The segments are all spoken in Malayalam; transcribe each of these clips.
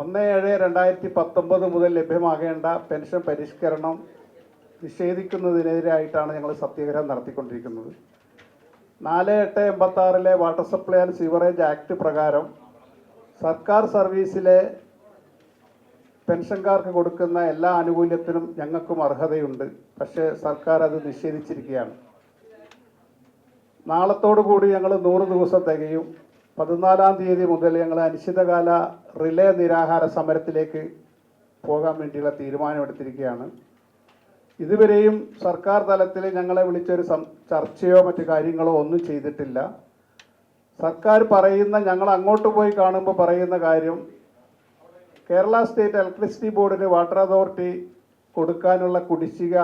ഒന്ന് ഏഴ് രണ്ടായിരത്തി പത്തൊമ്പത് മുതൽ ലഭ്യമാകേണ്ട പെൻഷൻ പരിഷ്കരണം നിഷേധിക്കുന്നതിനെതിരായിട്ടാണ് ഞങ്ങൾ സത്യാഗ്രഹം നടത്തിക്കൊണ്ടിരിക്കുന്നത്. നാല് എട്ട് എൺപത്തി ആറിലെ water supply and sewerage act പ്രകാരം സർക്കാർ സർവീസിലെ പെൻഷൻകാർക്ക് കൊടുക്കുന്ന എല്ലാ ആനുകൂല്യത്തിനും ഞങ്ങൾക്കും അർഹതയുണ്ട്. പക്ഷേ സർക്കാർ അത് നിഷേധിച്ചിരിക്കുകയാണ്. നാളത്തോടു കൂടി ഞങ്ങൾ നൂറ് ദിവസം തികയും പതിനാലാം തീയതി മുതൽ ഞങ്ങൾ അനിശ്ചിതകാല റിലേ നിരാഹാര സമരത്തിലേക്ക് പോകാൻ വേണ്ടിയുള്ള തീരുമാനമെടുത്തിരിക്കുകയാണ്. ഇതുവരെയും സർക്കാർ തലത്തിൽ ഞങ്ങളെ വിളിച്ചൊരു ചർച്ചയോ മറ്റു കാര്യങ്ങളോ ഒന്നും ചെയ്തിട്ടില്ല. സർക്കാർ പറയുന്ന ഞങ്ങൾ അങ്ങോട്ട് പോയി കാണുമ്പോൾ പറയുന്ന കാര്യം കേരള സ്റ്റേറ്റ് ഇലക്ട്രിസിറ്റി ബോർഡിന് വാട്ടർ അതോറിറ്റി കൊടുക്കാനുള്ള കുടിശ്ശിക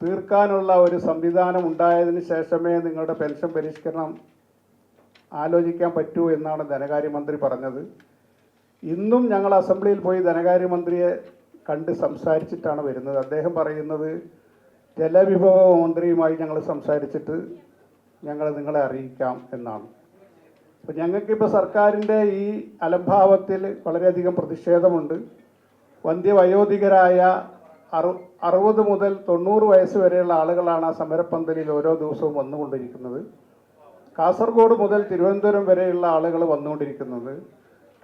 തീർക്കാനുള്ള ഒരു സംവിധാനം ഉണ്ടായതിന് ശേഷമേ നിങ്ങളുടെ പെൻഷൻ പരിഷ്കരണം ആലോചിക്കാൻ പറ്റൂ എന്നാണ് ധനകാര്യമന്ത്രി പറഞ്ഞത്. ഇന്നും ഞങ്ങൾ അസംബ്ലിയിൽ പോയി ധനകാര്യമന്ത്രിയെ കണ്ട് സംസാരിച്ചിട്ടാണ് വരുന്നത്. അദ്ദേഹം പറയുന്നത് ജലവിഭവ മന്ത്രിയുമായി ഞങ്ങൾ സംസാരിച്ചിട്ട് ഞങ്ങൾ നിങ്ങളെ അറിയിക്കാം എന്നാണ്. അപ്പം ഞങ്ങൾക്കിപ്പോൾ സർക്കാരിന്റെ ഈ അലംഭാവത്തിൽ വളരെയധികം പ്രതിഷേധമുണ്ട്. വന്ധ്യവയോധികരായ അറു അറുപത് മുതൽ തൊണ്ണൂറ് വയസ്സ് വരെയുള്ള ആളുകളാണ് ആ സമരപ്പന്തലിൽ ഓരോ ദിവസവും വന്നുകൊണ്ടിരിക്കുന്നത്. കാസർഗോഡ് മുതൽ തിരുവനന്തപുരം വരെയുള്ള ആളുകൾ വന്നുകൊണ്ടിരിക്കുന്നത്.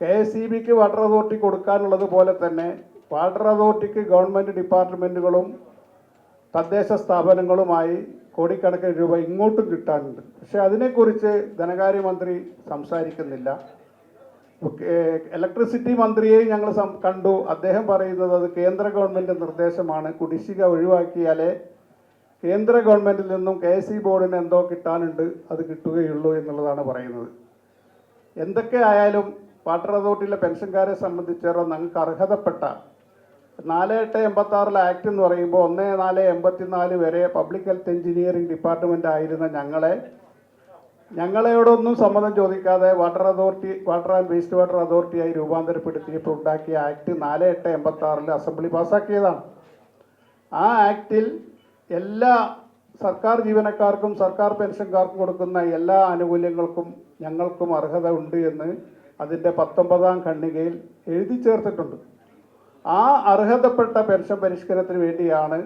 കെ എസ് ഇ ബിക്ക് വാട്ടർ അതോറിറ്റി കൊടുക്കാനുള്ളത് പോലെ തന്നെ വാട്ടർ അതോറിറ്റിക്ക് ഗവൺമെന്റ് ഡിപ്പാർട്ട്മെന്റുകളും തദ്ദേശ സ്ഥാപനങ്ങളുമായി കോടിക്കണക്കിന് രൂപ ഇങ്ങോട്ടും കിട്ടാനുണ്ട്. പക്ഷേ അതിനെക്കുറിച്ച് ധനകാര്യമന്ത്രി സംസാരിക്കുന്നില്ല. ഇലക്ട്രിസിറ്റി മന്ത്രിയെ ഞങ്ങൾ കണ്ടു. അദ്ദേഹം പറയുന്നത് അത് കേന്ദ്ര ഗവൺമെന്റ് നിർദ്ദേശമാണ്. കുടിശ്ശിക ഒഴിവാക്കിയാലേ കേന്ദ്ര ഗവൺമെന്റിൽ നിന്നും കെ എസ് ഇ ബോർഡിന് എന്തോ കിട്ടാനുണ്ട് അത് കിട്ടുകയുള്ളൂ എന്നുള്ളതാണ് പറയുന്നത്. എന്തൊക്കെ ആയാലും വാട്ടർ അതോറിറ്റിയിലെ പെൻഷൻകാരെ സംബന്ധിച്ചിടത്തോളം ഞങ്ങൾക്ക് അർഹതപ്പെട്ട നാല് എട്ട് എൺപത്തി ആറിലെ ആക്ട് എന്ന് പറയുമ്പോൾ ഒന്ന് നാല് എൺപത്തിനാല് വരെ പബ്ലിക് ഹെൽത്ത് എഞ്ചിനീയറിംഗ് ഡിപ്പാർട്ട്മെന്റ് ആയിരുന്ന ഞങ്ങളെ ഞങ്ങളെയോടൊന്നും സമ്മതം ചോദിക്കാതെ water authority water and waste water അതോറിറ്റിയായി രൂപാന്തരപ്പെടുത്തിയപ്പോൾ ഉണ്ടാക്കിയ ആക്ട് നാല് എട്ട് എൺപത്തി ആറിൽ അസംബ്ലി പാസ്സാക്കിയതാണ് ആ ആക്ടിൽ എല്ലാ സർക്കാർ ജീവനക്കാർക്കും സർക്കാർ പെൻഷൻകാർക്കും കൊടുക്കുന്ന എല്ലാ ആനുകൂല്യങ്ങൾക്കും ഞങ്ങൾക്കും അർഹത ഉണ്ട് എന്ന് അതിന്റെ പത്തൊമ്പതാം ഖണ്ഡികയിൽ എഴുതി ചേർത്തിട്ടുണ്ട്. ആ അർഹതപ്പെട്ട പെൻഷൻ പരിഷ്കരണത്തിന് വേണ്ടിയാണ്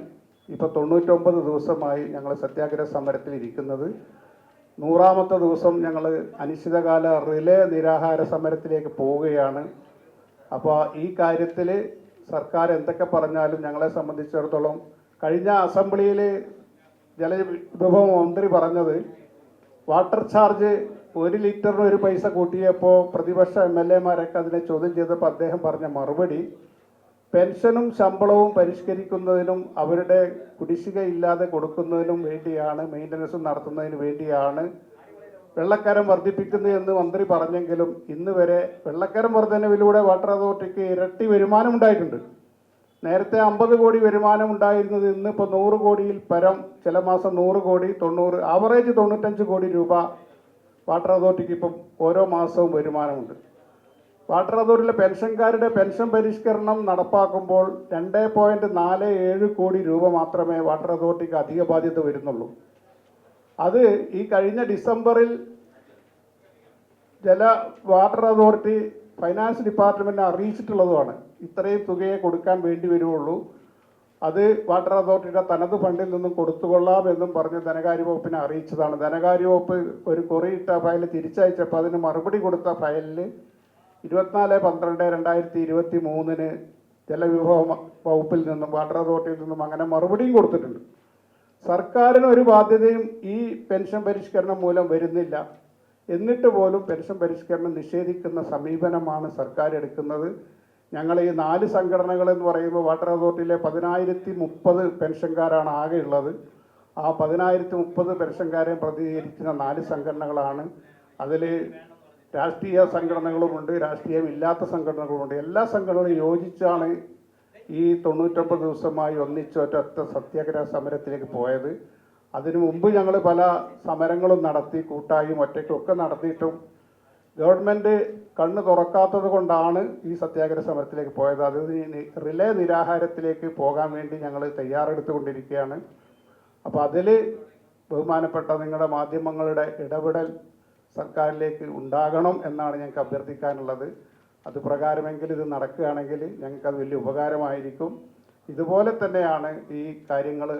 ഇപ്പോൾ തൊണ്ണൂറ്റൊമ്പത് ദിവസമായി ഞങ്ങൾ സത്യാഗ്രഹ സമരത്തിൽ ഇരിക്കുന്നത്. നൂറാമത്തെ ദിവസം ഞങ്ങൾ അനിശ്ചിതകാല റിലേ നിരാഹാര സമരത്തിലേക്ക് പോവുകയാണ്. അപ്പോൾ ഈ കാര്യത്തിൽ സർക്കാർ എന്തൊക്കെ പറഞ്ഞാലും ഞങ്ങളെ സംബന്ധിച്ചിടത്തോളം കഴിഞ്ഞ അസംബ്ലിയിൽ ജലവിഭവ മന്ത്രി പറഞ്ഞത് വാട്ടർ ചാർജ് ഒരു ലിറ്ററിന് ഒരു പൈസ കൂട്ടിയപ്പോൾ പ്രതിപക്ഷ എം എൽ എമാരൊക്കെ അതിനെ ചോദ്യം ചെയ്തപ്പോൾ അദ്ദേഹം പറഞ്ഞ മറുപടി പെൻഷനും ശമ്പളവും പരിഷ്കരിക്കുന്നതിനും അവരുടെ കുടിശ്ശിക ഇല്ലാതെ കൊടുക്കുന്നതിനും വേണ്ടിയാണ് മെയിന്റനൻസും നടത്തുന്നതിന് വേണ്ടിയാണ് വെള്ളക്കരം വർദ്ധിപ്പിക്കുന്നത് എന്ന് മന്ത്രി പറഞ്ഞെങ്കിലും ഇന്ന് വരെ വെള്ളക്കരം വർധനവിലൂടെ വാട്ടർ അതോറിറ്റിക്ക് ഇരട്ടി വരുമാനം ഉണ്ടായിട്ടുണ്ട്. നേരത്തെ അമ്പത് കോടി വരുമാനം ഉണ്ടായിരുന്നത് ഇന്ന് ഇപ്പോൾ നൂറ് കോടിയിൽ പരം. ചില മാസം നൂറ് കോടി തൊണ്ണൂറ് ആവറേജ് തൊണ്ണൂറ്റഞ്ച് കോടി രൂപ വാട്ടർ അതോറിറ്റിക്ക് ഇപ്പം ഓരോ മാസവും വരുമാനമുണ്ട്. വാട്ടർ അതോറിറ്റിയിലെ പെൻഷൻകാരുടെ പെൻഷൻ പരിഷ്കരണം നടപ്പാക്കുമ്പോൾ രണ്ട് പോയിന്റ് നാല് ഏഴ് കോടി രൂപ മാത്രമേ വാട്ടർ അതോറിറ്റിക്ക് അധിക ബാധ്യത വരുന്നുള്ളൂ. അത് ഈ കഴിഞ്ഞ ഡിസംബറിൽ ജല വാട്ടർ അതോറിറ്റി ഫൈനാൻസ് ഡിപ്പാർട്ട്മെന്റിനെ അറിയിച്ചിട്ടുള്ളതുമാണ്. ഇത്രയും തുകയെ കൊടുക്കാൻ വേണ്ടി വരുവുള്ളൂ. അത് വാട്ടർ അതോറിറ്റിയുടെ തനത് ഫണ്ടിൽ നിന്നും കൊടുത്തുകൊള്ളാം എന്നും പറഞ്ഞ് ധനകാര്യ വകുപ്പിനെ അറിയിച്ചതാണ്. ധനകാര്യ വകുപ്പ് ഒരു കൊറിയിട്ട ഫയൽ തിരിച്ചയച്ചപ്പോൾ അതിന് മറുപടി കൊടുത്ത ഫയലിൽ ഇരുപത്തിനാല് പന്ത്രണ്ട് രണ്ടായിരത്തി ഇരുപത്തി മൂന്നിന് ജലവിഭവ വകുപ്പിൽ നിന്നും വാട്ടർ അതോറിറ്റിയിൽ നിന്നും അങ്ങനെ മറുപടിയും കൊടുത്തിട്ടുണ്ട്. സർക്കാരിന് ഒരു ബാധ്യതയും ഈ പെൻഷൻ പരിഷ്കരണം മൂലം വരുന്നില്ല. എന്നിട്ട് പോലും പെൻഷൻ പരിഷ്കരണം നിഷേധിക്കുന്ന സമീപനമാണ് സർക്കാർ എടുക്കുന്നത്. ഞങ്ങൾ ഈ നാല് സംഘടനകൾ എന്ന് പറയുമ്പോൾ വാട്ടർ അതോറിറ്റിയിലെ പതിനായിരത്തി മുപ്പത് പെൻഷൻകാരാണ് ആകെ ഉള്ളത്. ആ പതിനായിരത്തി മുപ്പത് പെൻഷൻകാരെ പ്രതിനിധീകരിക്കുന്ന നാല് സംഘടനകളാണ്. അതിൽ രാഷ്ട്രീയ സംഘടനകളുമുണ്ട് രാഷ്ട്രീയമില്ലാത്ത സംഘടനകളുമുണ്ട്. എല്ലാ സംഘടനകളും യോജിച്ചാണ് ഈ തൊണ്ണൂറ്റൊമ്പത് ദിവസമായി ഒന്നിച്ചൊറ്റ സത്യാഗ്രഹ സമരത്തിലേക്ക് പോയത്. അതിനു മുമ്പ് ഞങ്ങൾ പല സമരങ്ങളും നടത്തി കൂട്ടായും ഒറ്റയ്ക്കും ഒക്കെ നടത്തിയിട്ടും ഗവൺമെന്റ് കണ്ണ് തുറക്കാത്തത് കൊണ്ടാണ് ഈ സത്യാഗ്രഹ സമരത്തിലേക്ക് പോയത്. അത് റിലേ നിരാഹാരത്തിലേക്ക് പോകാൻ വേണ്ടി ഞങ്ങൾ തയ്യാറെടുത്തുകൊണ്ടിരിക്കുകയാണ്. അപ്പോൾ അതിൽ ബഹുമാനപ്പെട്ട നിങ്ങളുടെ മാധ്യമങ്ങളുടെ ഇടപെടൽ സർക്കാരിലേക്ക് ഉണ്ടാകണം എന്നാണ് ഞങ്ങൾക്ക് അഭ്യർത്ഥിക്കാനുള്ളത്. അത് പ്രകാരമെങ്കിൽ ഇത് നടക്കുകയാണെങ്കിൽ ഞങ്ങൾക്കത് വലിയ ഉപകാരമായിരിക്കും. ഇതുപോലെ തന്നെയാണ് ഈ കാര്യങ്ങൾ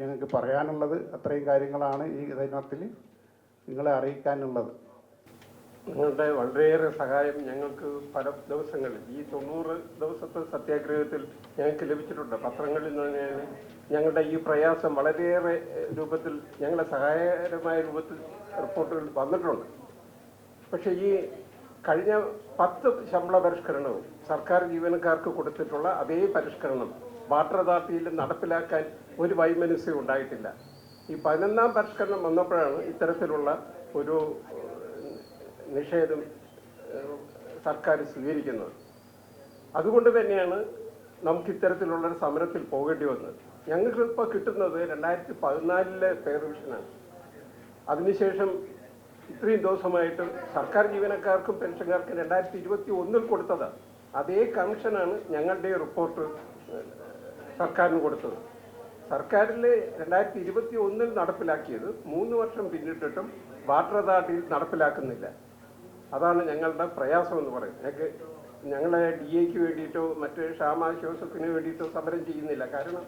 ഞങ്ങൾക്ക് പറയാനുള്ളത് അത്രയും കാര്യങ്ങളാണ് ഈ ഇതിനകത്തിൽ നിങ്ങളെ അറിയിക്കാനുള്ളത്. നിങ്ങളുടെ വളരെയേറെ സഹായം ഞങ്ങൾക്ക് പല ദിവസങ്ങളിൽ ഈ തൊണ്ണൂറ് ദിവസത്തെ സത്യാഗ്രഹത്തിൽ ഞങ്ങൾക്ക് ലഭിച്ചിട്ടുണ്ട്. പത്രങ്ങളിൽ നിന്ന് ഞങ്ങളുടെ ഈ പ്രയാസം വളരെയേറെ രൂപത്തിൽ ഞങ്ങളെ സഹായകരമായ രൂപത്തിൽ റിപ്പോർട്ടുകൾ വന്നിട്ടുണ്ട്. പക്ഷേ ഈ കഴിഞ്ഞ പത്ത് ശമ്പള പരിഷ്കരണവും സർക്കാർ ജീവനക്കാർക്ക് കൊടുത്തിട്ടുള്ള അതേ പരിഷ്കരണം വാട്ടർ അതോറിറ്റിയിൽ നടപ്പിലാക്കാൻ ഒരു വൈമനസ്യം ഉണ്ടായിട്ടില്ല. ഈ പതിനൊന്നാം പരിഷ്കരണം വന്നപ്പോഴാണ് ഇത്തരത്തിലുള്ള ഒരു നിഷേധം സർക്കാർ സ്വീകരിക്കുന്നത്. അതുകൊണ്ട് തന്നെയാണ് നമുക്ക് ഇത്തരത്തിലുള്ള ഒരു സമരത്തിൽ പോകേണ്ടി വന്നത്. ഞങ്ങൾക്ക് ഇപ്പോൾ കിട്ടുന്നത് രണ്ടായിരത്തി പതിനാലിലെ പേ റിവിഷനാണ്. അതിനുശേഷം ഇത്രയും ദിവസമായിട്ട് സർക്കാർ ജീവനക്കാർക്കും പെൻഷൻകാർക്കും രണ്ടായിരത്തി ഇരുപത്തി ഒന്നിൽ കൊടുത്തതാണ്. അതേ കമ്മീഷനാണ് ഞങ്ങളുടെ റിപ്പോർട്ട് സർക്കാരിന് കൊടുത്തത്. സർക്കാരിൽ രണ്ടായിരത്തി ഇരുപത്തി ഒന്നിൽ നടപ്പിലാക്കിയത് മൂന്ന് വർഷം പിന്നിട്ടിട്ടും വാട്ടർ അതോറിറ്റിയിൽ നടപ്പിലാക്കുന്നില്ല. അതാണ് ഞങ്ങളുടെ പ്രയാസം എന്ന് പറയുന്നത്. ഞങ്ങൾക്ക് ഞങ്ങളെ ഡി എക്ക് വേണ്ടിയിട്ടോ മറ്റ് ക്ഷാമാശ്വാസത്തിന് വേണ്ടിയിട്ടോ സമരം ചെയ്യുന്നില്ല. കാരണം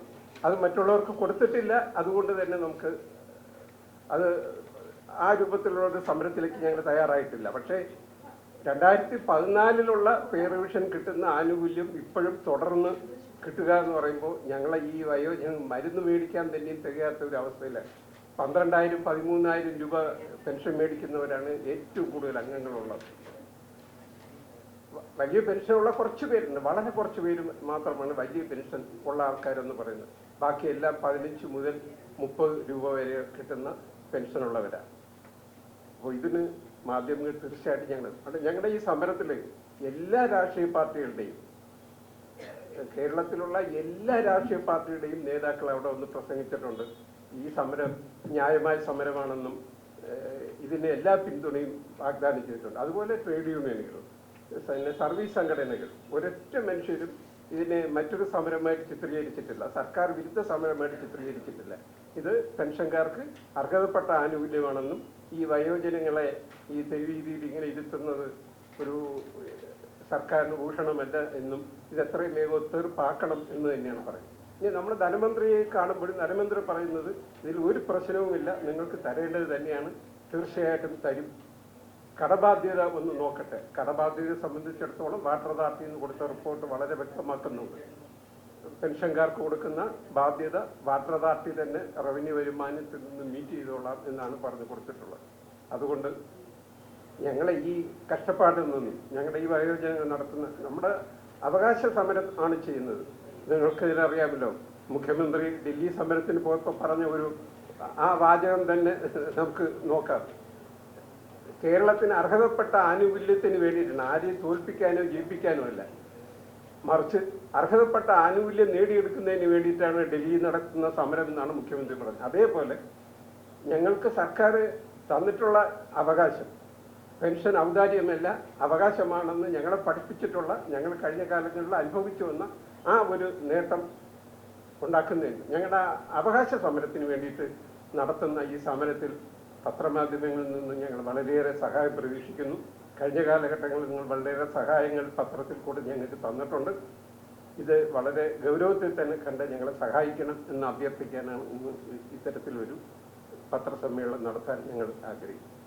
അത് മറ്റുള്ളവർക്ക് കൊടുത്തിട്ടില്ല. അതുകൊണ്ട് തന്നെ നമുക്ക് അത് ആ രൂപത്തിലുള്ള സമരത്തിലേക്ക് ഞങ്ങൾ തയ്യാറായിട്ടില്ല. പക്ഷേ രണ്ടായിരത്തി പതിനാലിലുള്ള പേ റിവിഷൻ കിട്ടുന്ന ആനുകൂല്യം ഇപ്പോഴും തുടർന്ന് കിട്ടുക എന്ന് പറയുമ്പോൾ ഞങ്ങളെ ഈ വയോജന മരുന്ന് മേടിക്കാൻ തന്നെയും തികയാത്ത ഒരു അവസ്ഥയിലാണ് പന്ത്രണ്ടായിരം പതിമൂന്നായിരം രൂപ പെൻഷൻ മേടിക്കുന്നവരാണ് ഏറ്റവും കൂടുതൽ അംഗങ്ങളുള്ളത്. വലിയ പെൻഷനുള്ള കുറച്ച് പേരുണ്ട്. വളരെ കുറച്ച് പേര് മാത്രമാണ് വലിയ പെൻഷൻ ഉള്ള ആൾക്കാരെന്ന് പറയുന്നത്. ബാക്കിയെല്ലാം പതിനഞ്ച് മുതൽ മുപ്പത് രൂപ വരെ കിട്ടുന്ന പെൻഷനുള്ളവരാണ് അപ്പോൾ ഇതിന് മാധ്യമങ്ങൾ തീർച്ചയായിട്ടും ഞങ്ങൾ അവിടെ ഞങ്ങളുടെ ഈ സമരത്തിൽ എല്ലാ രാഷ്ട്രീയ പാർട്ടികളുടെയും കേരളത്തിലുള്ള എല്ലാ രാഷ്ട്രീയ പാർട്ടിയുടെയും നേതാക്കൾ അവിടെ ഒന്ന് പ്രസംഗിച്ചിട്ടുണ്ട്. ഈ സമരം ന്യായമായ സമരമാണെന്നും ഇതിന് എല്ലാ പിന്തുണയും വാഗ്ദാനം ചെയ്തിട്ടുണ്ട് അതുപോലെ ട്രേഡ് യൂണിയനുകൾ പിന്നെ സർവീസ് സംഘടനകൾ. ഒരൊറ്റ മനുഷ്യരും ഇതിനെ മറ്റൊരു സമരമായിട്ട് ചിത്രീകരിച്ചിട്ടില്ല. സർക്കാർ വിരുദ്ധ സമരമായിട്ട് ചിത്രീകരിച്ചിട്ടില്ല. ഇത് പെൻഷൻകാർക്ക് അർഹതപ്പെട്ട ആനുകൂല്യമാണെന്നും ഈ വയോജനങ്ങളെ ഈ തെരുവീതിയിൽ ഇങ്ങനെ ഇരുത്തുന്നത് ഒരു സർക്കാരിന് ഭൂഷണമല്ല എന്നും ഇത് എത്രയും വേഗം തീർപ്പാക്കണം എന്ന് തന്നെയാണ് പറയുന്നത്. ഇനി നമ്മുടെ ധനമന്ത്രിയെ കാണുമ്പോഴും ധനമന്ത്രി പറയുന്നത് ഇതിൽ ഒരു പ്രശ്നവുമില്ല നിങ്ങൾക്ക് തരേണ്ടത് തന്നെയാണ് തീർച്ചയായിട്ടും തരും. കടബാധ്യത ഒന്ന് നോക്കട്ടെ. കടബാധ്യതയെ സംബന്ധിച്ചിടത്തോളം വാട്ടർ അതോറിറ്റിയിൽ നിന്ന് കൊടുത്ത റിപ്പോർട്ട് വളരെ വ്യക്തമാക്കുന്നുണ്ട്. പെൻഷൻകാർക്ക് കൊടുക്കുന്ന ബാധ്യത വാട്ടർ അതോറിറ്റി തന്നെ റവന്യൂ വരുമാനത്തിൽ നിന്ന് മീറ്റ് ചെയ്തോളാം എന്നാണ് പറഞ്ഞു കൊടുത്തിട്ടുള്ളത്. അതുകൊണ്ട് ഞങ്ങളെ ഈ കഷ്ടപ്പാടിൽ നിന്നും ഞങ്ങളുടെ ഈ വയോജനങ്ങൾ നടത്തുന്ന നമ്മുടെ അവകാശ സമരം ആണ് ചെയ്യുന്നത്. നിങ്ങൾക്ക് ഇതിനറിയാമല്ലോ മുഖ്യമന്ത്രി ഡൽഹി സമരത്തിന് പോയപ്പോൾ പറഞ്ഞ ഒരു ആ വാചകം തന്നെ നമുക്ക് നോക്കാം. കേരളത്തിന് അർഹതപ്പെട്ട ആനുകൂല്യത്തിന് വേണ്ടിയിട്ടാണ് ആരെയും തോൽപ്പിക്കാനോ ജയിപ്പിക്കാനോ അല്ല. മറിച്ച് അർഹതപ്പെട്ട ആനുകൂല്യം നേടിയെടുക്കുന്നതിന് വേണ്ടിയിട്ടാണ് ഡൽഹിയിൽ നടക്കുന്ന സമരം എന്നാണ് മുഖ്യമന്ത്രി പറഞ്ഞത്. അതേപോലെ ഞങ്ങൾക്ക് സർക്കാർ തന്നിട്ടുള്ള അവകാശം പെൻഷൻ ഔദാര്യമല്ല അവകാശമാണെന്ന് ഞങ്ങളെ പഠിപ്പിച്ചിട്ടുള്ള ഞങ്ങൾ കഴിഞ്ഞ കാലങ്ങളിൽ അനുഭവിച്ചു വന്ന ആ ഒരു നേട്ടം ഉണ്ടാക്കുന്നതിന് ഞങ്ങളുടെ അവകാശ സമരത്തിന് വേണ്ടിയിട്ട് നടത്തുന്ന ഈ സമരത്തിൽ പത്രമാധ്യമങ്ങളിൽ നിന്ന് ഞങ്ങൾ വളരെയേറെ സഹായം പ്രതീക്ഷിക്കുന്നു. കഴിഞ്ഞ കാലഘട്ടങ്ങളിൽ നിങ്ങൾ വളരെയേറെ സഹായങ്ങൾ പത്രത്തിൽ കൂടി ഞങ്ങൾക്ക് തന്നിട്ടുണ്ട്. ഇത് വളരെ ഗൗരവത്തിൽ തന്നെ കണ്ട് ഞങ്ങളെ സഹായിക്കണം എന്ന് അഭ്യർത്ഥിക്കാനാണ് ഇന്ന് ഇത്തരത്തിലൊരു പത്രസമ്മേളനം നടത്താൻ ഞങ്ങൾ ആഗ്രഹിക്കുന്നത്